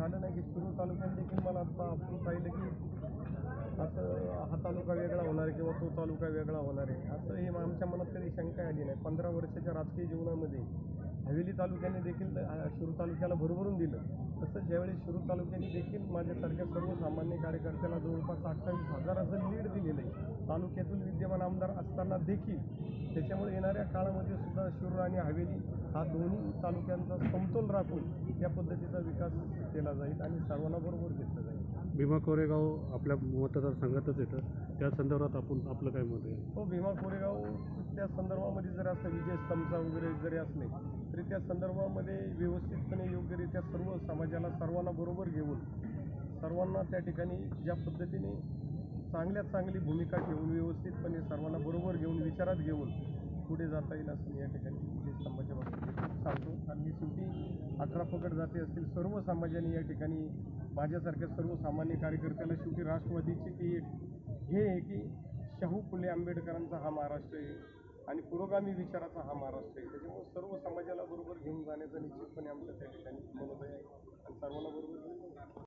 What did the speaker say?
झालं नाही की शिरूर तालुक्यात देखील मला आपण पाहिलं की असं हा तालुका वेगळा होणार आहे किंवा तो तालुका वेगळा होणार आहे. असं हे आमच्या मनात कधी शंका आली नाही. पंधरा वर्षाच्या राजकीय जीवनामध्ये हवेली तालुक्याने देखील शिरूर तालुक्याला भरभरून दिलं. तसंच ज्यावेळी शिरूर तालुक्याने देखील माझ्यासारख्या सर्वसामान्य कार्यकर्त्याला जवळपास अठ्ठावीस हजाराचं लीड दिलेलं आहे. तालुक्यातून विद्यमान आमदार असताना देखील त्याच्यामुळे येणाऱ्या काळामध्ये सुद्धा शिरूर आणि हवेली हा दोन्ही तालुक्यांचा समतोल राखून या पद्धतीचा विकास केला जाईल आणि सर्वांना बरोबर घेतलं जाईल. भीमा कोरेगाव आपल्या मतदारसंघातच येतं. त्या संदर्भात आपण आपलं काय मत आहे? हो भीमा कोरेगाव त्या संदर्भामध्ये जर असलं विजय स्तंभचा वगैरे जरी असले तरी त्या संदर्भामध्ये व्यवस्थितपणे योग्यरित्या सर्व समाजाला सर्वांना बरोबर घेऊन सर्वांना त्या ठिकाणी ज्या पद्धतीने चांगल्यात चांगली भूमिका ठेवून व्यवस्थितपणे सर्वांना बरोबर घेऊन विचारात घेऊन पुढे जाता येईल असं या ठिकाणी विजय स्तंभाच्या बाबतीत सांगतो आणि शेवटी अठरा पकड जाती असतील सर्व समाजाने या ठिकाणी माझ्यासारख्या सर्वसामान्य कार्यकर्त्याला शेवटी राष्ट्रवादीची ती एक हे आहे की शाहू फुले आंबेडकरांचा हा महाराष्ट्र आहे आणि पुरोगामी विचाराचा हा महाराष्ट्र आहे. त्याच्यामुळे सर्व समाजाला बरोबर घेऊन जाण्याचं निश्चितपणे आमचं त्या ठिकाणी मनोदय आहे आणि सर्वांना बरोबर घेऊन